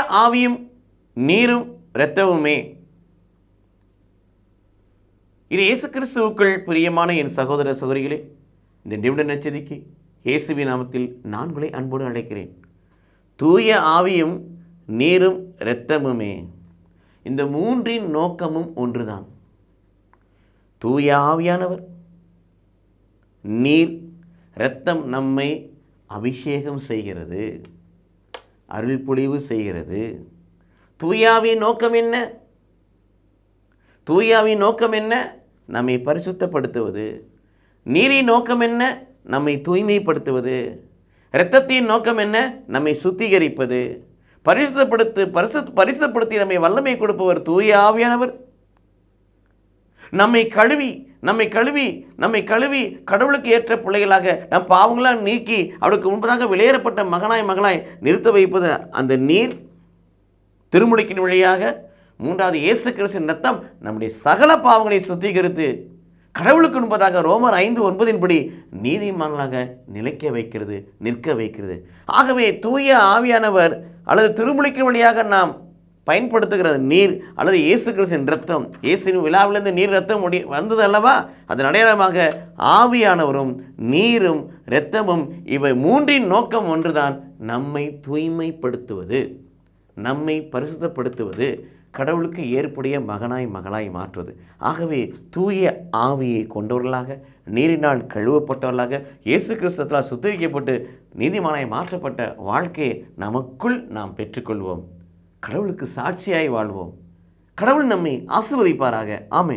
ஆவியும் நீரும் இரத்தமுமே. இது இயேசு கிறிஸ்துவுக்குள் பிரியமான என் சகோதர சகோதரிகளே இந்த நிமிட நச்சரிக்கை இயேசுவி நாமத்தில் நான் உங்களை அன்போடு அழைக்கிறேன். தூய ஆவியும் நீரும் இரத்தமுமே. இந்த மூன்றின் நோக்கமும் ஒன்றுதான். தூய ஆவியானவர் நீர் இரத்தம் நம்மை அபிஷேகம் செய்கிறது. அருள் பொழிவு செய்கிறது. தூயாவின் நோக்கம் என்ன? தூயாவின் நோக்கம் என்ன? நம்மை பரிசுத்தப்படுத்துவது. நீரின் நோக்கம் என்ன? நம்மை தூய்மைப்படுத்துவது. இரத்தத்தின் நோக்கம் என்ன? நம்மை சுத்திகரிப்பது. பரிசுத்தப்படுத்து பரிசு பரிசுத்தப்படுத்தி நம்மை வல்லமை கொடுப்பவர் தூய ஆவியானவர் நம்மை கழுவி நம்மை கழுவி நம்மை கழுவி கடவுளுக்கு ஏற்ற பிள்ளைகளாக நம் பாவங்களாம் நீக்கி அவளுக்கு முன்பதாக வெளியேறப்பட்ட மகனாய் மகனாய் நிறுத்த வைப்பது அந்த நீர் திருமுடிக்கின் வழியாக மூன்றாவது இயேசு கிறிஸ்தின் ரத்தம் நம்முடைய சகல பாவங்களை சுத்திகரித்து கடவுளுக்கு முன்பதாக ரோமர் ஐந்து ஒன்பதின்படி நீதிமான்களாக நிலைக்க வைக்கிறது நிற்க வைக்கிறது. ஆகவே தூய ஆவியானவர் அல்லது திருமுழிக்கின் வழியாக நாம் பயன்படுத்துகிறது நீர் அல்லது இயேசு கிறிஸ்தின் ரத்தம் இயேசுவின் விழாவிலிருந்து நீர் ரத்தம் முடி வந்தது அல்லவா? அதன் அடையாளமாக ஆவியானவரும் நீரும் இரத்தமும் இவை மூன்றின் நோக்கம் ஒன்றுதான். நம்மை தூய்மைப்படுத்துவது நம்மை பரிசுத்தப்படுத்துவது கடவுளுக்கு ஏற்புடைய மகனாய் மகளாய் மாற்றுவது. ஆகவே தூய ஆவியை கொண்டவர்களாக நீரினால் கழுவப்பட்டவர்களாக இயேசு கிறிஸ்தத்தால் சுத்திகரிக்கப்பட்டு நீதிமானாய் மாற்றப்பட்ட வாழ்க்கையை நமக்குள் நாம் பெற்றுக்கொள்வோம். கடவுளுக்கு சாட்சியாய் வாழ்வோம். கடவுள் நம்மை ஆசிர்வதிப்பாராக. ஆமை